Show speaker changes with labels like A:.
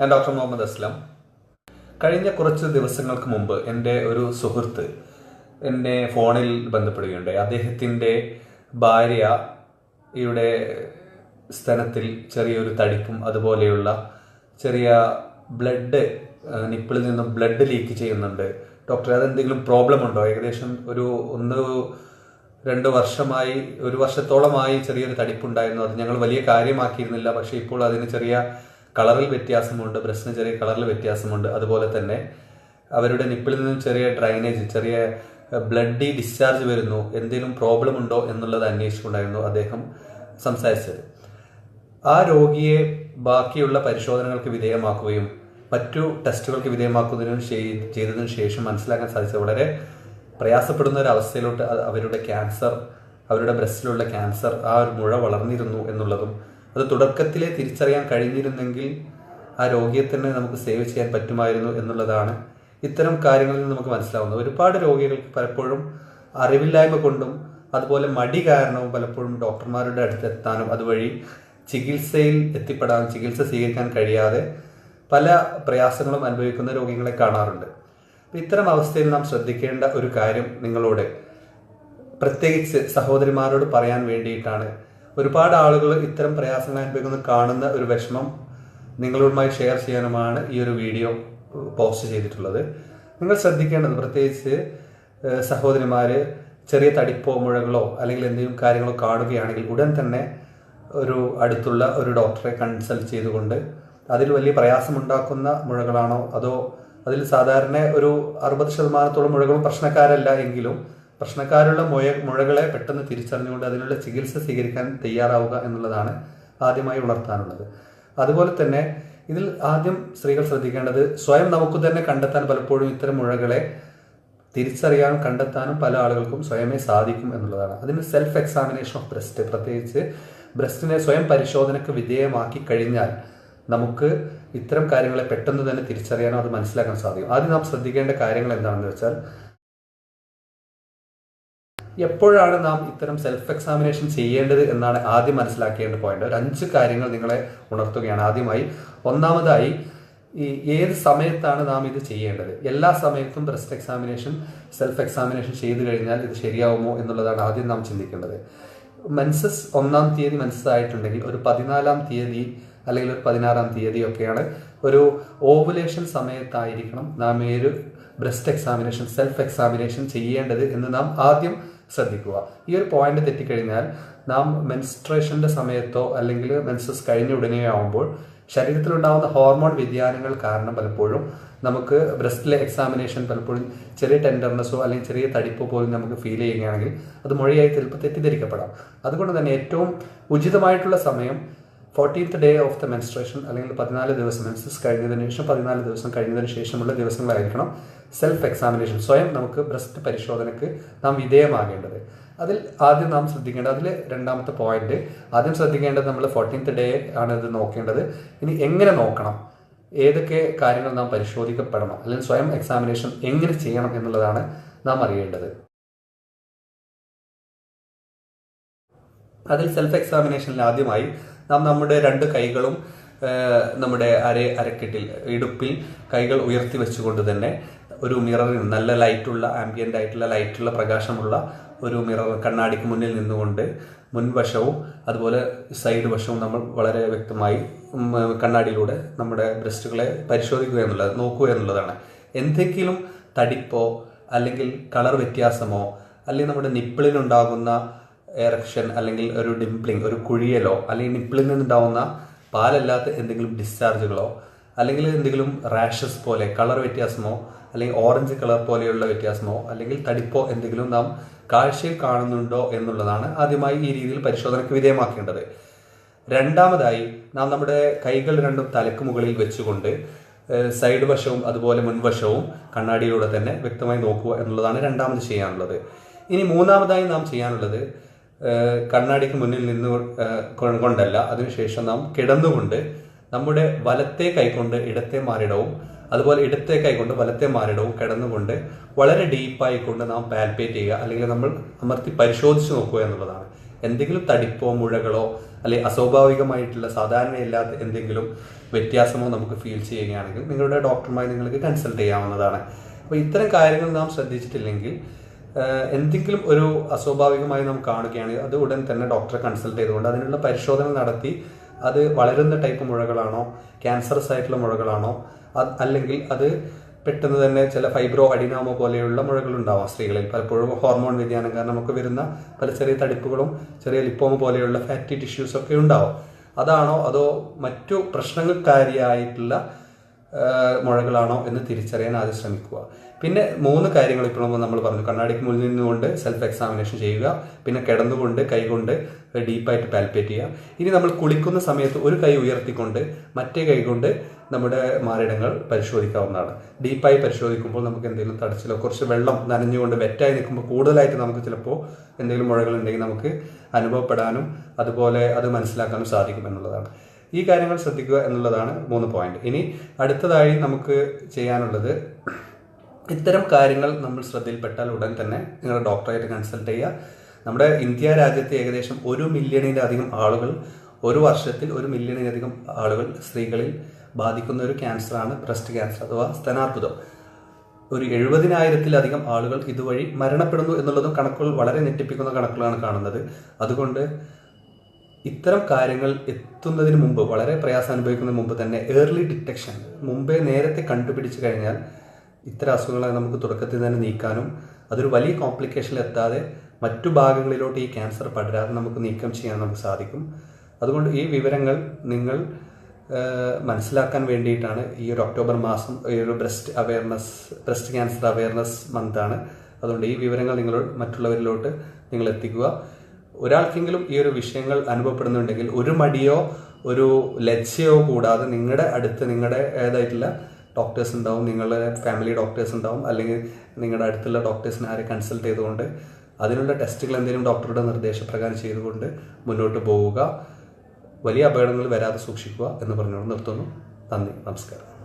A: ഞാൻ ഡോക്ടർ മുഹമ്മദ് അസ്ലം. കഴിഞ്ഞ കുറച്ച് ദിവസങ്ങൾക്ക് മുമ്പ് എന്റെ ഒരു സുഹൃത്ത് എന്നെ ഫോണിൽ ബന്ധപ്പെടുകയുണ്ടായി. അദ്ദേഹത്തിന്റെ ഭാര്യ ഇവിടെ സ്ഥലത്തിൽ ചെറിയൊരു തടിപ്പും അതുപോലെയുള്ള ചെറിയ ബ്ലഡ് നിപ്പിളിൽ നിന്നും ബ്ലഡ് ലീക്ക് ചെയ്യുന്നുണ്ട്. ഡോക്ടർ അതെന്തെങ്കിലും പ്രോബ്ലം ഉണ്ടോ? ഏകദേശം ഒരു ഒന്ന് രണ്ട് വർഷമായി ഒരു വർഷത്തോളമായി ചെറിയൊരു തടിപ്പുണ്ടായിരുന്നു. അത് ഞങ്ങൾ വലിയ കാര്യമാക്കിയിരുന്നില്ല. പക്ഷേ ഇപ്പോൾ അതിന് ചെറിയ കളറിൽ വ്യത്യാസമുണ്ട് ബ്രസ്റ്റിന് ചെറിയ കളറിൽ വ്യത്യാസമുണ്ട്. അതുപോലെ തന്നെ അവരുടെ നിപ്പിളിൽ നിന്നും ചെറിയ ഡ്രൈനേജ് ചെറിയ ബ്ലഡി ഡിസ്ചാർജ് വരുന്നു എന്തെങ്കിലും പ്രോബ്ലം ഉണ്ടോ എന്നുള്ളത് അന്വേഷിച്ചുകൊണ്ടായിരുന്നു അദ്ദേഹം സംസാരിച്ചത്. ആ രോഗിയെ ബാക്കിയുള്ള പരിശോധനകൾക്ക് വിധേയമാക്കുകയും മറ്റു ടെസ്റ്റുകൾക്ക് വിധേയമാക്കുന്നതിനും ചെയ്തതിനു ശേഷം മനസ്സിലാക്കാൻ സാധിച്ചത് വളരെ പ്രയാസപ്പെടുന്ന ഒരു അവസ്ഥയിലോട്ട് അവരുടെ ക്യാൻസർ അവരുടെ ബ്രസ്റ്റിലുള്ള ക്യാൻസർ ആ ഒരു മുഴ വളർന്നിരുന്നു എന്നുള്ളതും അത് തുടക്കത്തിലെ തിരിച്ചറിയാൻ കഴിഞ്ഞിരുന്നെങ്കിൽ ആ രോഗിയെ തന്നെ നമുക്ക് സേവ് ചെയ്യാൻ പറ്റുമായിരുന്നു എന്നുള്ളതാണ് ഇത്തരം കാര്യങ്ങളിൽ നിന്ന് നമുക്ക് മനസ്സിലാവുന്നത്. ഒരുപാട് രോഗികൾക്ക് പലപ്പോഴും അറിവില്ലായ്മ കൊണ്ടും അതുപോലെ മടി കാരണവും പലപ്പോഴും ഡോക്ടർമാരുടെ അടുത്ത് എത്താനും അതുവഴി ചികിത്സയിൽ എത്തിപ്പെടാൻ ചികിത്സ സ്വീകരിക്കാൻ കഴിയാതെ പല പ്രയാസങ്ങളും അനുഭവിക്കുന്ന രോഗികളെ കാണാറുണ്ട്. ഇത്തരം അവസ്ഥയിൽ നാം ശ്രദ്ധിക്കേണ്ട ഒരു കാര്യം നിങ്ങളോട് പ്രത്യേകിച്ച് സഹോദരിമാരോട് പറയാൻ വേണ്ടിയിട്ടാണ്. ഒരുപാട് ആളുകൾ ഇത്തരം പ്രയാസങ്ങൾ അനുഭവിക്കുന്നത് കാണുന്ന ഒരു വിഷമം നിങ്ങളുമായി ഷെയർ ചെയ്യാനുമാണ് ഈ ഒരു വീഡിയോ പോസ്റ്റ് ചെയ്തിട്ടുള്ളത്. നിങ്ങൾ ശ്രദ്ധിക്കേണ്ടത് പ്രത്യേകിച്ച് സഹോദരിമാർ ചെറിയ തടിപ്പോ മുഴകളോ അല്ലെങ്കിൽ എന്തെങ്കിലും കാര്യങ്ങളോ കാണുകയാണെങ്കിൽ ഉടൻ തന്നെ ഒരു അടുത്തുള്ള ഒരു ഡോക്ടറെ കൺസൾട്ട് ചെയ്തുകൊണ്ട് അതിൽ വലിയ പ്രയാസമുണ്ടാക്കുന്ന മുഴകളാണോ? അതോ അതിൽ സാധാരണ ഒരു അറുപത് ശതമാനത്തോളം മുഴകളും പ്രശ്നക്കാരല്ല എങ്കിലും പ്രശ്നക്കാരുള്ള മുഴ മുഴകളെ പെട്ടെന്ന് തിരിച്ചറിഞ്ഞുകൊണ്ട് അതിനുള്ള ചികിത്സ സ്വീകരിക്കാൻ തയ്യാറാവുക എന്നുള്ളതാണ് ആദ്യമായി ഉണർത്താനുള്ളത്. അതുപോലെ തന്നെ ഇതിൽ ആദ്യം സ്ത്രീകൾ ശ്രദ്ധിക്കേണ്ടത് സ്വയം നമുക്ക് തന്നെ കണ്ടെത്താൻ പലപ്പോഴും ഇത്തരം മുഴകളെ തിരിച്ചറിയാനും കണ്ടെത്താനും പല ആളുകൾക്കും സ്വയമേ സാധിക്കും എന്നുള്ളതാണ്. അതിന് സെൽഫ് എക്സാമിനേഷൻ ഓഫ് ബ്രസ്റ്റ് പ്രത്യേകിച്ച് ബ്രസ്റ്റിനെ സ്വയം പരിശോധനയ്ക്ക് വിധേയമാക്കി കഴിഞ്ഞാൽ നമുക്ക് ഇത്തരം കാര്യങ്ങളെ പെട്ടെന്ന് തന്നെ തിരിച്ചറിയാനോ അത് മനസ്സിലാക്കാൻ സാധിക്കും. ആദ്യം നാം ശ്രദ്ധിക്കേണ്ട കാര്യങ്ങൾ എന്താണെന്ന് വെച്ചാൽ എപ്പോഴാണ് നാം ഇത്തരം സെൽഫ് എക്സാമിനേഷൻ ചെയ്യേണ്ടത് എന്നാണ് ആദ്യം മനസ്സിലാക്കേണ്ട പോയിന്റ് ഒരു അഞ്ച് കാര്യങ്ങൾ നിങ്ങളെ ഉണർത്തുകയാണ്. ആദ്യമായി ഒന്നാമതായി ഈ ഏത് സമയത്താണ് നാം ഇത് ചെയ്യേണ്ടത്? എല്ലാ സമയത്തും ബ്രസ്റ്റ് എക്സാമിനേഷൻ സെൽഫ് എക്സാമിനേഷൻ ചെയ്തു കഴിഞ്ഞാൽ ഇത് ശരിയാവുമോ എന്നുള്ളതാണ് ആദ്യം നാം ചിന്തിക്കേണ്ടത്. മെൻസസ് ഒന്നാം തീയതി മെൻസസ് ആയിട്ടുണ്ടെങ്കിൽ ഒരു പതിനാലാം തീയതി അല്ലെങ്കിൽ ഒരു പതിനാറാം തീയതി ഒക്കെയാണ് ഒരു ഓവുലേഷൻ സമയത്തായിരിക്കണം നാം ഒരു ബ്രസ്റ്റ് എക്സാമിനേഷൻ സെൽഫ് എക്സാമിനേഷൻ ചെയ്യേണ്ടത് എന്ന് നാം ആദ്യം ശ്രദ്ധിക്കുക. ഈ ഒരു പോയിന്റ് തെറ്റിക്കഴിഞ്ഞാൽ നാം മെൻസ്ട്രേഷന്റെ സമയത്തോ അല്ലെങ്കിൽ മെൻസസ് കഴിഞ്ഞ ഉടനെയോ ആവുമ്പോൾ ശരീരത്തിലുണ്ടാകുന്ന ഹോർമോൺ വ്യതിയാനങ്ങൾ കാരണം പലപ്പോഴും നമുക്ക് ബ്രസ്റ്റിലെ എക്സാമിനേഷൻ പലപ്പോഴും ചെറിയ ടെൻഡർനെസ്സോ അല്ലെങ്കിൽ ചെറിയ തടിപ്പോ പോലും നമുക്ക് ഫീൽ ചെയ്യുകയാണെങ്കിൽ അത് മൊഴിയായി ചിലപ്പോൾ തെറ്റിദ്ധരിക്കപ്പെടാം. അതുകൊണ്ട് തന്നെ ഏറ്റവും ഉചിതമായിട്ടുള്ള സമയം fourteenth day of the menstruation അല്ലെങ്കിൽ പതിനാല് ദിവസം മെൻസസ് കഴിഞ്ഞതിന് ശേഷം പതിനാല് ദിവസം കഴിഞ്ഞതിന് ശേഷമുള്ള ദിവസങ്ങളായിരിക്കണം സെൽഫ് എക്സാമിനേഷൻ സ്വയം നമുക്ക് ബ്രസ്റ്റ് പരിശോധനയ്ക്ക് നാം വിധേയമാകേണ്ടത്. അതിൽ ആദ്യം നാം ശ്രദ്ധിക്കേണ്ടത് അതിൽ രണ്ടാമത്തെ പോയിന്റ് ആദ്യം ശ്രദ്ധിക്കേണ്ടത് നമ്മൾ ഫോർട്ടീൻത്ത് ഡേ ആണ് ഇത് നോക്കേണ്ടത്. ഇനി എങ്ങനെ നോക്കണം? ഏതൊക്കെ കാര്യങ്ങൾ നാം പരിശോധിക്കപ്പെടണം? അല്ലെങ്കിൽ സ്വയം എക്സാമിനേഷൻ എങ്ങനെ ചെയ്യണം എന്നുള്ളതാണ് നാം അറിയേണ്ടത്. അതിൽ സെൽഫ് എക്സാമിനേഷനിൽ ആദ്യമായി നാം നമ്മുടെ രണ്ട് കൈകളും നമ്മുടെ അര അരക്കെട്ടിൽ ഇടുപ്പിൽ കൈകൾ ഉയർത്തി വെച്ചുകൊണ്ട് തന്നെ ഒരു മിററിൽ നല്ല ലൈറ്റുള്ള ആംബിയന്റ് ആയിട്ടുള്ള ലൈറ്റുള്ള പ്രകാശമുള്ള ഒരു മിറർ കണ്ണാടിക്ക് മുന്നിൽ നിന്നുകൊണ്ട് മുൻവശവും അതുപോലെ സൈഡ് വശവും നമ്മൾ വളരെ വ്യക്തമായി കണ്ണാടിയിലൂടെ നമ്മുടെ ബ്രസ്റ്റുകളെ പരിശോധിക്കുക എന്നുള്ളത് നോക്കുക എന്നുള്ളതാണ്. എന്തെങ്കിലും തടിപ്പോ അല്ലെങ്കിൽ കളർ വ്യത്യാസമോ അല്ലെങ്കിൽ നമ്മുടെ നിപ്പിളിനുണ്ടാകുന്ന എറക്ഷൻ അല്ലെങ്കിൽ ഒരു ഡിംപ്ലിംഗ് ഒരു കുഴിയലോ അല്ലെങ്കിൽ നിപ്പിളിൽ നിന്നുണ്ടാവുന്ന പാലല്ലാത്ത എന്തെങ്കിലും ഡിസ്ചാർജുകളോ അല്ലെങ്കിൽ എന്തെങ്കിലും റാഷസ് പോലെ കളർ വ്യത്യാസമോ അല്ലെങ്കിൽ ഓറഞ്ച് കളർ പോലെയുള്ള വ്യത്യാസമോ അല്ലെങ്കിൽ തടിപ്പോ എന്തെങ്കിലും നാം കാഴ്ചയിൽ കാണുന്നുണ്ടോ എന്നുള്ളതാണ് ആദ്യമായി ഈ രീതിയിൽ പരിശോധനയ്ക്ക് വിധേയമാക്കേണ്ടത്. രണ്ടാമതായി നാം നമ്മുടെ കൈകൾ രണ്ടും തലക്ക് മുകളിൽ വെച്ചുകൊണ്ട് സൈഡ് വശവും അതുപോലെ മുൻവശവും കണ്ണാടിയിലൂടെ തന്നെ വ്യക്തമായി നോക്കുക എന്നുള്ളതാണ് രണ്ടാമത് ചെയ്യാനുള്ളത്. ഇനി മൂന്നാമതായി നാം ചെയ്യാനുള്ളത് കണ്ണാടിക്ക് മുന്നിൽ നിന്ന് കൊണ്ടല്ല. അതിനുശേഷം നാം കിടന്നുകൊണ്ട് നമ്മുടെ വലത്തെ കൈകൊണ്ട് ഇടത്തെ മാറിടവും അതുപോലെ ഇടത്തെ കൈകൊണ്ട് വലത്തെ മാറിടവും കിടന്നുകൊണ്ട് വളരെ ഡീപ്പായിക്കൊണ്ട് നാം പാൽപേറ്റ് ചെയ്യുക അല്ലെങ്കിൽ നമ്മൾ അമർത്തി പരിശോധിച്ച് നോക്കുക എന്നുള്ളതാണ്. എന്തെങ്കിലും തടിപ്പോ മുഴകളോ അല്ലെങ്കിൽ അസ്വാഭാവികമായിട്ടുള്ള സാധാരണയില്ലാത്ത എന്തെങ്കിലും വ്യത്യാസമോ നമുക്ക് ഫീൽ ചെയ്യുകയാണെങ്കിൽ നിങ്ങളുടെ ഡോക്ടറുമായി നിങ്ങൾക്ക് കൺസൾട്ട് ചെയ്യാവുന്നതാണ്. അപ്പോൾ ഇത്തരം കാര്യങ്ങൾ നാം ശ്രദ്ധിച്ചിട്ടില്ലെങ്കിൽ എന്തെങ്കിലും ഒരു അസ്വാഭാവികമായി നാം കാണുകയാണെങ്കിൽ അത് ഉടൻ തന്നെ ഡോക്ടറെ കൺസൾട്ട് ചെയ്തുകൊണ്ട് അതിനുള്ള പരിശോധന നടത്തി അത് വളരുന്ന ടൈപ്പ് മുഴകളാണോ ക്യാൻസറസ് ആയിട്ടുള്ള മുഴകളാണോ അല്ലെങ്കിൽ അത് പെട്ടെന്ന് തന്നെ ചില ഫൈബ്രോ അഡിനാമോ പോലെയുള്ള മുഴകൾ ഉണ്ടാവാം സ്ത്രീകളിൽ. പലപ്പോഴും ഹോർമോൺ വ്യതിയാനം കാരണം നമുക്ക് വരുന്ന പല ചെറിയ തടിപ്പുകളും ചെറിയ ലിപ്പോമ പോലെയുള്ള ഫാറ്റി ടിഷ്യൂസ് ഒക്കെ ഉണ്ടാവും. അതാണോ അതോ മറ്റു പ്രശ്നങ്ങൾക്കാരിയായിട്ടുള്ള മുഴകളാണോ എന്ന് തിരിച്ചറിയാൻ ആദ്യം ശ്രമിക്കുക. പിന്നെ മൂന്ന് കാര്യങ്ങൾ ഇപ്പോൾ നമ്മൾ പറഞ്ഞു. കണ്ണാടിക്ക് മുന്നിൽ നിന്നുകൊണ്ട് സെൽഫ് എക്സാമിനേഷൻ ചെയ്യുക. പിന്നെ കിടന്നുകൊണ്ട് കൈകൊണ്ട് ഡീപ്പായിട്ട് പാൽപ്പേറ്റ് ചെയ്യുക. ഇനി നമ്മൾ കുളിക്കുന്ന സമയത്ത് ഒരു കൈ ഉയർത്തിക്കൊണ്ട് മറ്റേ കൈ കൊണ്ട് നമ്മുടെ മാറിടങ്ങൾ പരിശോധിക്കാവുന്നതാണ്. ഡീപ്പായി പരിശോധിക്കുമ്പോൾ നമുക്ക് എന്തെങ്കിലും തടച്ചിലോ കുറച്ച് വെള്ളം നനഞ്ഞുകൊണ്ട് വെറ്റായി നിൽക്കുമ്പോൾ കൂടുതലായിട്ട് നമുക്ക് ചിലപ്പോൾ എന്തെങ്കിലും മുഴകളുണ്ടെങ്കിൽ നമുക്ക് അനുഭവപ്പെടാനും അതുപോലെ അത് മനസ്സിലാക്കാനും സാധിക്കും എന്നുള്ളതാണ്. ഈ കാര്യങ്ങൾ ശ്രദ്ധിക്കുക എന്നുള്ളതാണ് മൂന്ന് പോയിന്റ് ഇനി അടുത്തതായി നമുക്ക് ചെയ്യാനുള്ളത് ഇത്തരം കാര്യങ്ങൾ നമ്മൾ ശ്രദ്ധയിൽപ്പെട്ടാൽ ഉടൻ തന്നെ നിങ്ങളുടെ ഡോക്ടറായിട്ട് കൺസൾട്ട് ചെയ്യുക. നമ്മുടെ ഇന്ത്യ രാജ്യത്തെ ഏകദേശം ഒരു മില്യണിലധികം ആളുകൾ ഒരു വർഷത്തിൽ ഒരു മില്യണിലധികം ആളുകൾ സ്ത്രീകളിൽ ബാധിക്കുന്ന ഒരു ക്യാൻസറാണ് ബ്രസ്റ്റ് ക്യാൻസർ അഥവാ സ്തനാർബുദം. ഒരു എഴുപതിനായിരത്തിലധികം ആളുകൾ ഇതുവഴി മരണപ്പെടുന്നു എന്നുള്ളതും കണക്കുകൾ വളരെ ഞെട്ടിപ്പിക്കുന്ന കണക്കുകളാണ് കാണുന്നത്. അതുകൊണ്ട് ഇത്തരം കാര്യങ്ങൾ എത്തുന്നതിന് മുമ്പ് വളരെ പ്രയാസം അനുഭവിക്കുന്നതിന് മുമ്പ് തന്നെ ഏർലി ഡിറ്റക്ഷൻ മുമ്പേ നേരത്തെ കണ്ടുപിടിച്ചു കഴിഞ്ഞാൽ ഇത്തരം അസുഖങ്ങളെ നമുക്ക് തുടക്കത്തിൽ തന്നെ നീക്കാനും അതൊരു വലിയ കോംപ്ലിക്കേഷനിൽ എത്താതെ മറ്റു ഭാഗങ്ങളിലോട്ട് ഈ ക്യാൻസർ പടരാതെ നമുക്ക് നീക്കം ചെയ്യാൻ നമുക്ക് സാധിക്കും. അതുകൊണ്ട് ഈ വിവരങ്ങൾ നിങ്ങൾ മനസ്സിലാക്കാൻ വേണ്ടിയിട്ടാണ് ഈ ഒരു ഒക്ടോബർ മാസം ഈ ഒരു breast awareness breast cancer awareness മന്താണ് അതുകൊണ്ട് ഈ വിവരങ്ങൾ നിങ്ങൾ മറ്റുള്ളവരിലോട്ട് നിങ്ങൾ എത്തിക്കുക. ഒരാൾക്കെങ്കിലും ഈ ഒരു വിഷയങ്ങൾ അനുഭവപ്പെടുന്നുണ്ടെങ്കിൽ ഒരു മടിയോ ഒരു ലജ്ജയോ കൂടാതെ നിങ്ങളുടെ അടുത്ത് നിങ്ങളുടെ ഏതായിട്ടുള്ള ഡോക്ടേഴ്സ് ഉണ്ടാവും നിങ്ങളുടെ ഫാമിലി ഡോക്ടേഴ്സ് ഉണ്ടാവും അല്ലെങ്കിൽ നിങ്ങളുടെ അടുത്തുള്ള ഡോക്ടേഴ്സിനെ ആരെ കൺസൾട്ട് ചെയ്തുകൊണ്ട് അതിനുള്ള ടെസ്റ്റുകൾ എന്തെങ്കിലും ഡോക്ടറുടെ നിർദ്ദേശപ്രകാരം ചെയ്തുകൊണ്ട് മുന്നോട്ട് പോവുക. വലിയ അപകടങ്ങൾ വരാതെ സൂക്ഷിക്കുക എന്ന് പറഞ്ഞുകൊണ്ട് നിർത്തുന്നു. നന്ദി നമസ്കാരം.